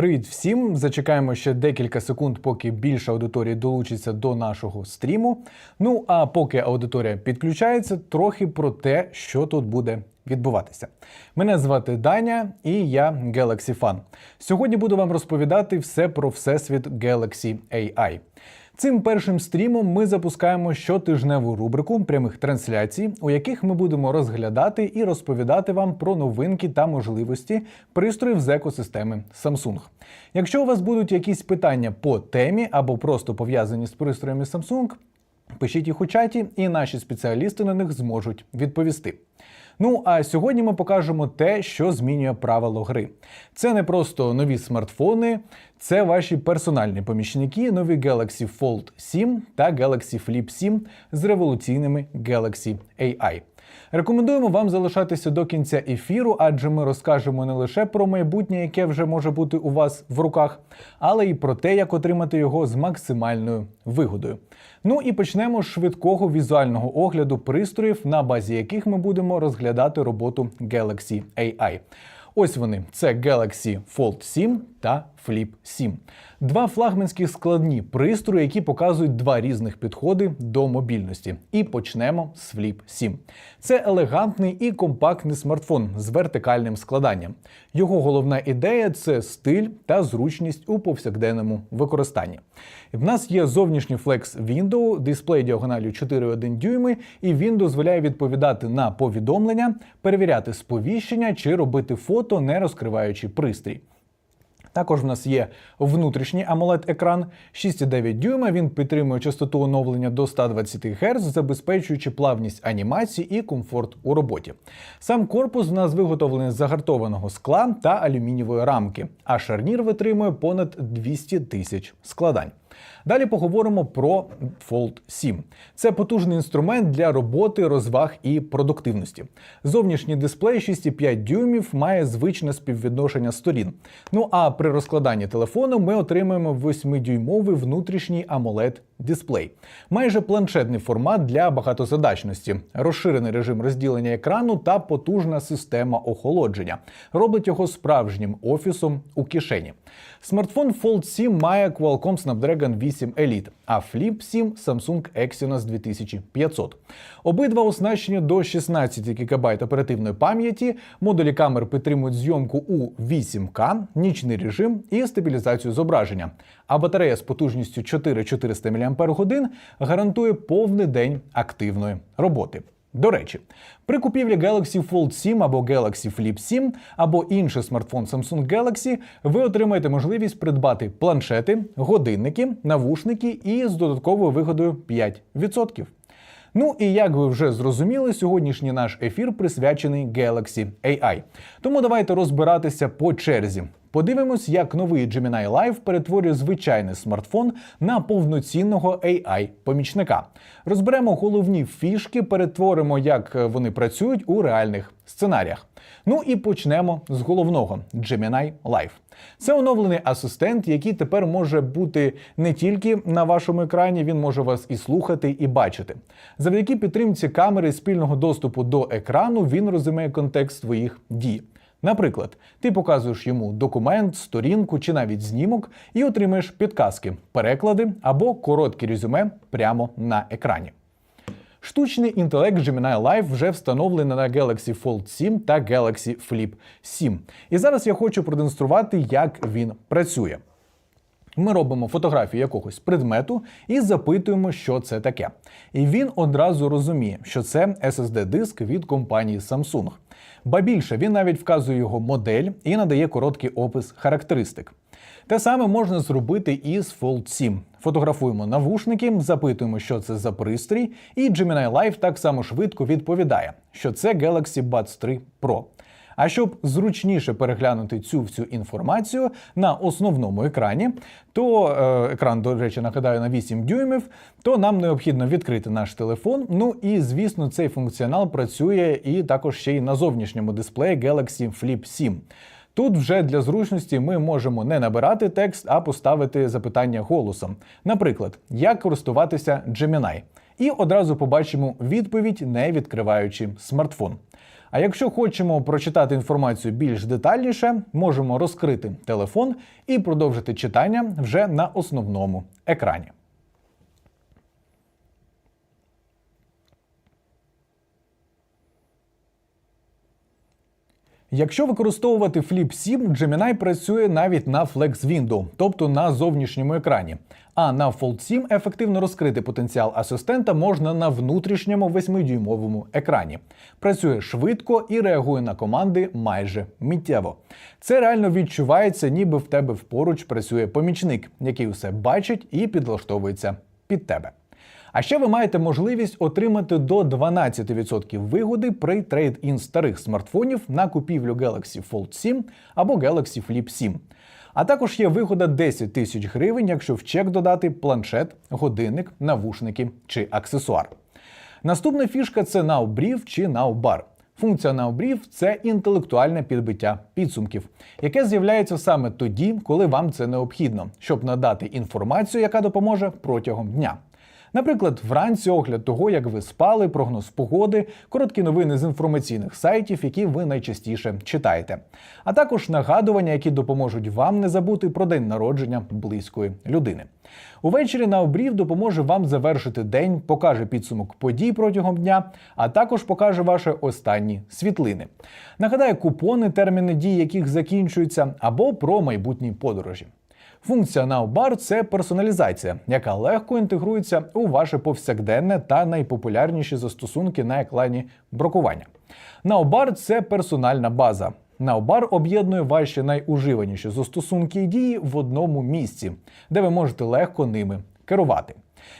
Привіт всім! Зачекаємо ще декілька секунд, поки більше аудиторії долучиться до нашого стріму. Ну а поки аудиторія підключається, трохи про те, що тут буде відбуватися. Мене звати Даня і я Galaxy Fan. Сьогодні буду вам розповідати все про всесвіт Galaxy AI. Цим першим стрімом ми запускаємо щотижневу рубрику прямих трансляцій, у яких ми будемо розглядати і розповідати вам про новинки та можливості пристроїв з екосистеми Samsung. Якщо у вас будуть якісь питання по темі або просто пов'язані з пристроями Samsung, пишіть їх у чаті, і наші спеціалісти на них зможуть відповісти. Ну а сьогодні ми покажемо те, що змінює правило гри. Це не просто нові смартфони, це ваші персональні помічники, нові Galaxy Fold 7 та Galaxy Flip 7 з революційними Galaxy AI. Рекомендуємо вам залишатися до кінця ефіру, адже ми розкажемо не лише про майбутнє, яке вже може бути у вас в руках, але й про те, як отримати його з максимальною вигодою. Ну і почнемо з швидкого візуального огляду пристроїв, на базі яких ми будемо розглядати роботу Galaxy AI. Ось вони: це Galaxy Fold 7 та Flip 7. Два флагманські складні пристрої, які показують два різних підходи до мобільності. І почнемо з Flip 7. Це елегантний і компактний смартфон з вертикальним складанням. Його головна ідея це стиль та зручність у повсякденному використанні. В нас є зовнішній Flex Window, дисплей діагоналю 4,1 дюйми, і він дозволяє відповідати на повідомлення, перевіряти сповіщення чи робити фото, не розкриваючи пристрій. Також в нас є внутрішній amoled екран 6,9 дюйма. Він підтримує частоту оновлення до 120 Гц, забезпечуючи плавність анімації і комфорт у роботі. Сам корпус в нас виготовлений з загартованого скла та алюмінієвої рамки, а шарнір витримує понад 200 тисяч складань. Далі поговоримо про Fold 7. Це потужний інструмент для роботи, розваг і продуктивності. Зовнішній дисплей 6,5 дюймів має звичне співвідношення сторін. Ну а при розкладанні телефону ми отримаємо 8-дюймовий внутрішній amoled дисплей. Майже планшетний формат для багатозадачності, розширений режим розділення екрану та потужна система охолодження. Робить його справжнім офісом у кишені. Смартфон Fold 7 має Qualcomm Snapdragon 8 Elite, а Flip 7 Samsung Exynos 2500. Обидва оснащені до 16 ГБ оперативної пам'яті, модулі камер підтримують зйомку у 8К, нічний режим і стабілізацію зображення. А батарея з потужністю 4400 мАч гарантує повний день активної роботи. До речі, при купівлі Galaxy Fold 7 або Galaxy Flip 7 або інший смартфон Samsung Galaxy, ви отримаєте можливість придбати планшети, годинники, навушники і з додатковою вигодою 5%. Ну і як ви вже зрозуміли, сьогоднішній наш ефір присвячений Galaxy AI. Тому давайте розбиратися по черзі. Подивимось, як новий Gemini Live перетворює звичайний смартфон на повноцінного AI-помічника. Розберемо головні фішки, перетворимо, як вони працюють у реальних сценаріях. Ну і почнемо з головного Gemini Live. Це оновлений асистент, який тепер може бути не тільки на вашому екрані, він може вас і слухати, і бачити. Завдяки підтримці камери спільного доступу до екрану він розуміє контекст своїх дій. Наприклад, ти показуєш йому документ, сторінку чи навіть знімок і отримаєш підказки, переклади або короткі резюме прямо на екрані. Штучний інтелект Gemini Live вже встановлений на Galaxy Fold 7 та Galaxy Flip 7. І зараз я хочу продемонструвати, як він працює. Ми робимо фотографію якогось предмету і запитуємо, що це таке. І він одразу розуміє, що це SSD-диск від компанії Samsung. Ба більше він навіть вказує його модель і надає короткий опис характеристик. Те саме можна зробити і з Fold 7. Фотографуємо навушники, запитуємо, що це за пристрій, і Gemini Live так само швидко відповідає, що це Galaxy Buds 3 Pro. А щоб зручніше переглянути цю всю інформацію на основному екрані, то е, екран, до речі, нагадаю на 8 дюймів, то нам необхідно відкрити наш телефон. Ну і звісно, цей функціонал працює і також ще й на зовнішньому дисплеї Galaxy Flip 7. Тут вже для зручності ми можемо не набирати текст, а поставити запитання голосом. Наприклад, як користуватися Gemini. І одразу побачимо відповідь, не відкриваючи смартфон. А якщо хочемо прочитати інформацію більш детальніше, можемо розкрити телефон і продовжити читання вже на основному екрані. Якщо використовувати Flip 7, Gemini працює навіть на Flex Window, тобто на зовнішньому екрані. А на Fold 7 ефективно розкрити потенціал асистента можна на внутрішньому 8-дюймовому екрані. Працює швидко і реагує на команди майже миттєво. Це реально відчувається, ніби в тебе поруч працює помічник, який усе бачить і підлаштовується під тебе. А ще ви маєте можливість отримати до 12% вигоди при трейд-ін старих смартфонів на купівлю Galaxy Fold 7 або Galaxy Flip 7. А також є вигода 10 тисяч гривень, якщо в чек додати планшет, годинник, навушники чи аксесуар. Наступна фішка це Brief чи Bar. Функція Brief – це інтелектуальне підбиття підсумків, яке з'являється саме тоді, коли вам це необхідно, щоб надати інформацію, яка допоможе протягом дня. Наприклад, вранці огляд того, як ви спали, прогноз погоди, короткі новини з інформаційних сайтів, які ви найчастіше читаєте, а також нагадування, які допоможуть вам не забути про день народження близької людини. Увечері на обрів допоможе вам завершити день, покаже підсумок подій протягом дня, а також покаже ваші останні світлини. Нагадає купони, терміни дій, яких закінчуються, або про майбутні подорожі. Функція Nowbar – це персоналізація, яка легко інтегрується у ваше повсякденне та найпопулярніші застосунки на екрані бракування. Nowbar – це персональна база. Nowbar об'єднує ваші найуживаніші застосунки і дії в одному місці, де ви можете легко ними керувати.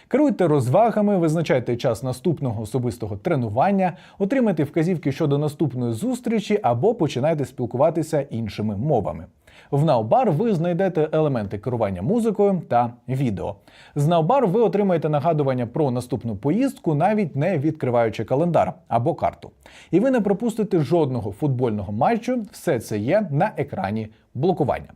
Керуйте розвагами, визначайте час наступного особистого тренування, отримайте вказівки щодо наступної зустрічі або починайте спілкуватися іншими мовами. В Nowbar ви знайдете елементи керування музикою та відео. З Наубар ви отримаєте нагадування про наступну поїздку, навіть не відкриваючи календар або карту. І ви не пропустите жодного футбольного матчу. Все це є на екрані блокування.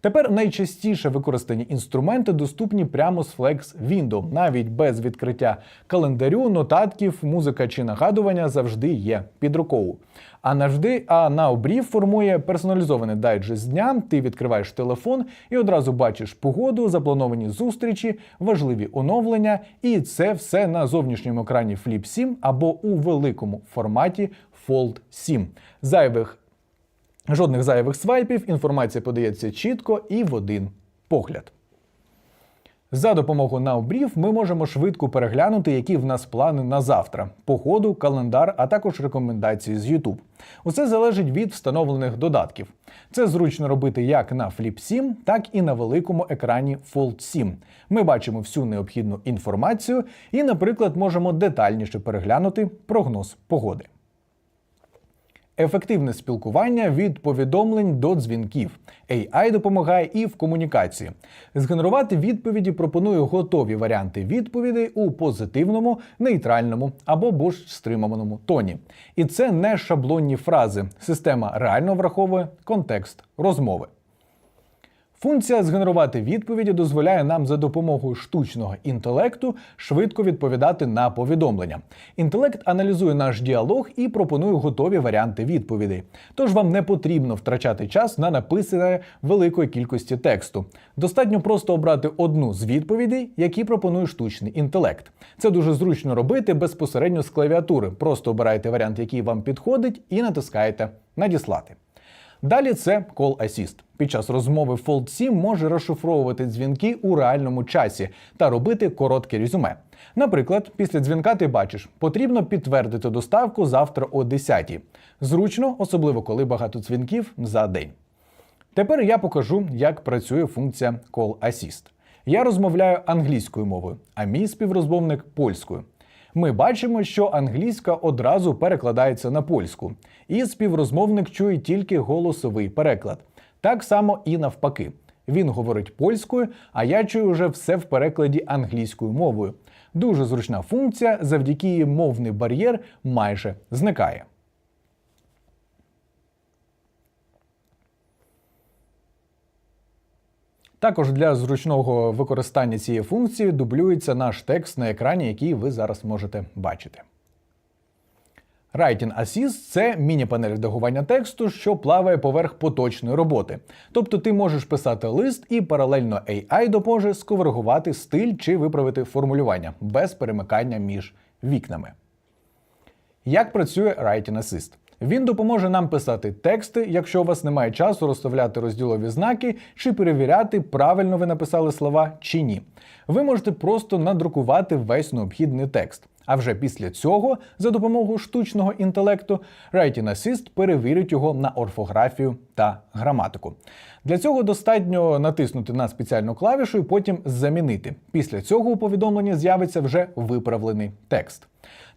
Тепер найчастіше використані інструменти доступні прямо з Flex Window. Навіть без відкриття календарю, нотатків, музика чи нагадування завжди є під рукою. А навжди, а на обрів формує персоналізований дайджест дня. Ти відкриваєш телефон і одразу бачиш погоду, заплановані зустрічі, важливі оновлення, і це все на зовнішньому екрані Flip 7 або у великому форматі Fold 7. Зайвих Жодних зайвих свайпів, інформація подається чітко і в один погляд. За допомогою NowBrief ми можемо швидко переглянути, які в нас плани на завтра, погоду, календар, а також рекомендації з YouTube. Усе залежить від встановлених додатків. Це зручно робити як на Flip 7, так і на великому екрані Fold 7. Ми бачимо всю необхідну інформацію і, наприклад, можемо детальніше переглянути прогноз погоди. Ефективне спілкування від повідомлень до дзвінків. AI допомагає і в комунікації. Згенерувати відповіді пропонує готові варіанти відповідей у позитивному, нейтральному або більш стриманому тоні. І це не шаблонні фрази. Система реально враховує контекст розмови. Функція згенерувати відповіді дозволяє нам за допомогою штучного інтелекту швидко відповідати на повідомлення. Інтелект аналізує наш діалог і пропонує готові варіанти відповідей. Тож вам не потрібно втрачати час на написане великої кількості тексту. Достатньо просто обрати одну з відповідей, які пропонує штучний інтелект. Це дуже зручно робити безпосередньо з клавіатури. Просто обирайте варіант, який вам підходить, і натискаєте Надіслати. Далі це Call Assist. Під час розмови Fold 7 може розшифровувати дзвінки у реальному часі та робити коротке резюме. Наприклад, після дзвінка ти бачиш, потрібно підтвердити доставку завтра о 10 Зручно, особливо коли багато дзвінків за день. Тепер я покажу, як працює функція Call Assist. Я розмовляю англійською мовою, а мій співрозмовник польською ми бачимо, що англійська одразу перекладається на польську, і співрозмовник чує тільки голосовий переклад. Так само і навпаки. Він говорить польською, а я чую вже все в перекладі англійською мовою. Дуже зручна функція, завдяки її мовний бар'єр майже зникає. Також для зручного використання цієї функції дублюється наш текст на екрані, який ви зараз можете бачити. Writing Assist – це міні-панель редагування тексту, що плаває поверх поточної роботи. Тобто ти можеш писати лист і паралельно AI допоможе скоригувати стиль чи виправити формулювання без перемикання між вікнами. Як працює Writing Assist? Він допоможе нам писати тексти, якщо у вас немає часу розставляти розділові знаки чи перевіряти, правильно ви написали слова чи ні. Ви можете просто надрукувати весь необхідний текст. А вже після цього, за допомогою штучного інтелекту, Writing Assist перевірить його на орфографію та граматику. Для цього достатньо натиснути на спеціальну клавішу і потім замінити. Після цього у повідомленні з'явиться вже виправлений текст.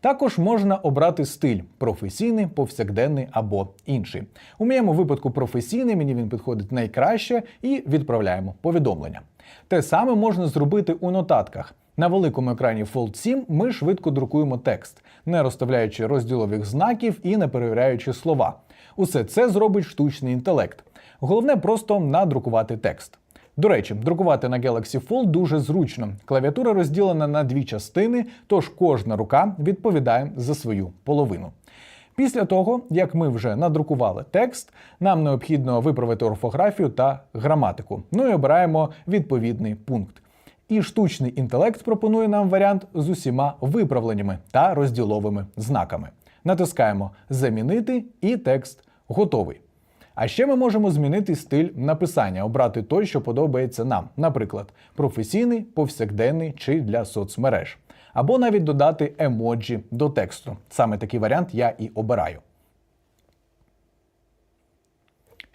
Також можна обрати стиль професійний, повсякденний або інший. У моєму випадку професійний, мені він підходить найкраще, і відправляємо повідомлення. Те саме можна зробити у нотатках. На великому екрані Fold 7 ми швидко друкуємо текст, не розставляючи розділових знаків і не перевіряючи слова. Усе це зробить штучний інтелект. Головне просто надрукувати текст. До речі, друкувати на Galaxy Fold дуже зручно. Клавіатура розділена на дві частини, тож кожна рука відповідає за свою половину. Після того, як ми вже надрукували текст, нам необхідно виправити орфографію та граматику. Ну і обираємо відповідний пункт. І штучний інтелект пропонує нам варіант з усіма виправленнями та розділовими знаками. Натискаємо Замінити і текст готовий. А ще ми можемо змінити стиль написання, обрати той, що подобається нам, наприклад, професійний, повсякденний чи для соцмереж. Або навіть додати емоджі до тексту. Саме такий варіант я і обираю.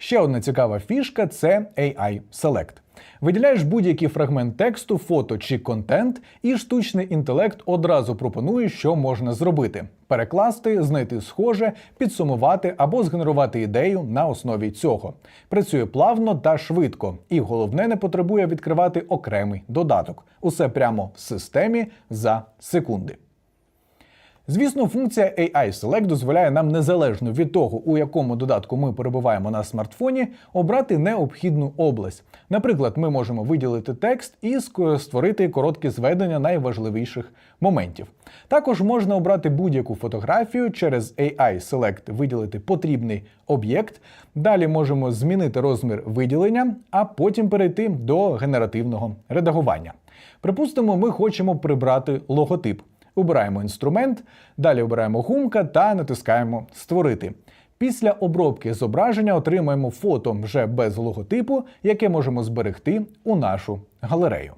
Ще одна цікава фішка це AI Select. Виділяєш будь-який фрагмент тексту, фото чи контент, і штучний інтелект одразу пропонує, що можна зробити: перекласти, знайти схоже, підсумувати або згенерувати ідею на основі цього. Працює плавно та швидко, і головне не потребує відкривати окремий додаток. Усе прямо в системі за секунди. Звісно, функція AI Select дозволяє нам незалежно від того, у якому додатку ми перебуваємо на смартфоні, обрати необхідну область. Наприклад, ми можемо виділити текст і створити коротке зведення найважливіших моментів. Також можна обрати будь-яку фотографію через AI Select виділити потрібний об'єкт. Далі можемо змінити розмір виділення, а потім перейти до генеративного редагування. Припустимо, ми хочемо прибрати логотип. Обираємо інструмент, далі обираємо гумка та натискаємо Створити. Після обробки зображення отримаємо фото вже без логотипу, яке можемо зберегти у нашу галерею.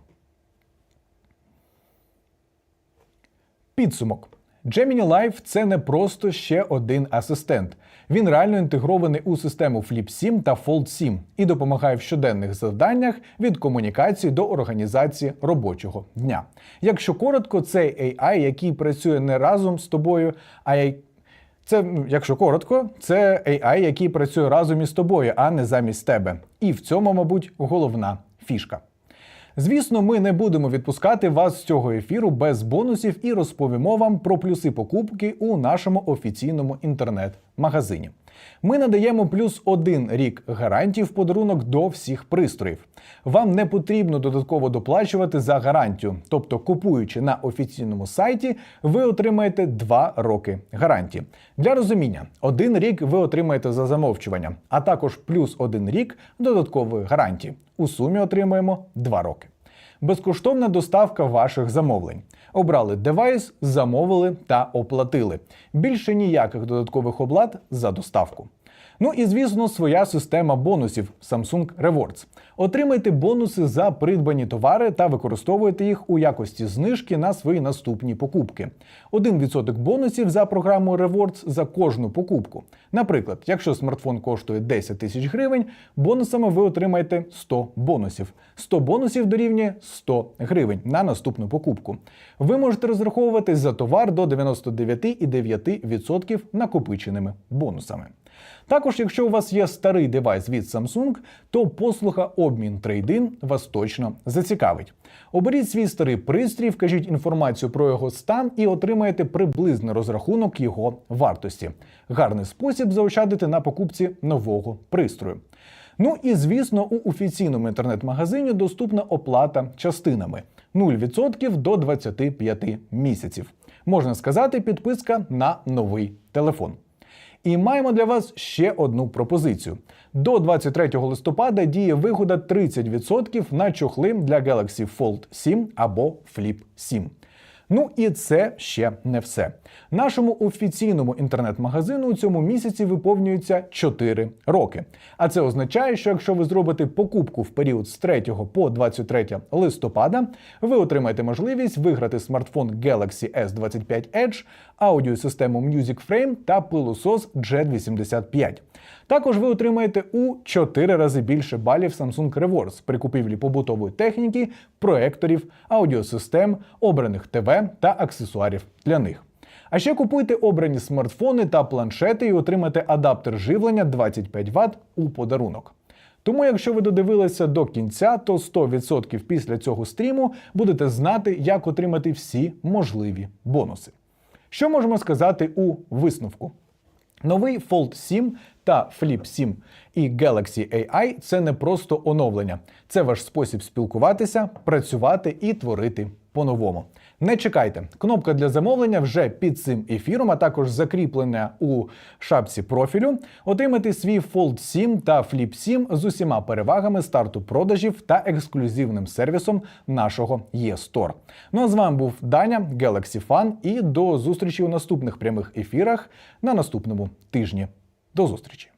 Підсумок. Gemini Live – це не просто ще один асистент. Він реально інтегрований у систему Flip 7 та Fold 7 і допомагає в щоденних завданнях від комунікації до організації робочого дня. Якщо коротко, це AI, який працює не разом з тобою, а й це, ну, якщо коротко, це AI, який працює разом із тобою, а не замість тебе. І в цьому, мабуть, головна фішка. Звісно, ми не будемо відпускати вас з цього ефіру без бонусів і розповімо вам про плюси покупки у нашому офіційному інтернет-магазині. Ми надаємо плюс один рік гарантії в подарунок до всіх пристроїв. Вам не потрібно додатково доплачувати за гарантію, тобто, купуючи на офіційному сайті, ви отримаєте 2 роки гарантії. Для розуміння, один рік ви отримаєте за замовчування, а також плюс один рік додаткової гарантії. У сумі отримаємо 2 роки. Безкоштовна доставка ваших замовлень. Обрали девайс, замовили та оплатили. Більше ніяких додаткових оплат за доставку. Ну і звісно, своя система бонусів Samsung Rewards. Отримайте бонуси за придбані товари та використовуйте їх у якості знижки на свої наступні покупки. 1% бонусів за програму Rewards за кожну покупку. Наприклад, якщо смартфон коштує 10 тисяч гривень, бонусами ви отримаєте 100 бонусів. 100 бонусів дорівнює 100 гривень на наступну покупку. Ви можете розраховуватись за товар до 99,9% накопиченими бонусами. Також, якщо у вас є старий девайс від Samsung, то послуга обмін трейдин вас точно зацікавить. Оберіть свій старий пристрій, вкажіть інформацію про його стан і отримаєте приблизний розрахунок його вартості. Гарний спосіб заощадити на покупці нового пристрою. Ну і звісно, у офіційному інтернет-магазині доступна оплата частинами 0% до 25 місяців. Можна сказати, підписка на новий телефон. І маємо для вас ще одну пропозицію. До 23 листопада діє вигода 30% на чохли для Galaxy Fold 7 або Flip 7. Ну і це ще не все. Нашому офіційному інтернет-магазину у цьому місяці виповнюється 4 роки. А це означає, що якщо ви зробите покупку в період з 3 по 23 листопада, ви отримаєте можливість виграти смартфон Galaxy S25 Edge, аудіосистему Music Frame та пилосос Jet85. Також ви отримаєте у 4 рази більше балів Samsung Rewards при купівлі побутової техніки, проекторів, аудіосистем, обраних ТВ та аксесуарів для них. А ще купуйте обрані смартфони та планшети і отримайте адаптер живлення 25 Вт у подарунок. Тому, якщо ви додивилися до кінця, то 100% після цього стріму будете знати, як отримати всі можливі бонуси. Що можемо сказати у висновку? Новий Fold 7 та Flip 7 і Galaxy AI – це не просто оновлення, це ваш спосіб спілкуватися, працювати і творити по-новому. Не чекайте, кнопка для замовлення вже під цим ефіром, а також закріплена у шапці профілю. Отримати свій Fold 7 та Flip 7 з усіма перевагами старту продажів та ексклюзивним сервісом нашого eStore. Ну а з вами був Даня, Galaxy Fan, і до зустрічі у наступних прямих ефірах на наступному тижні. До зустрічі!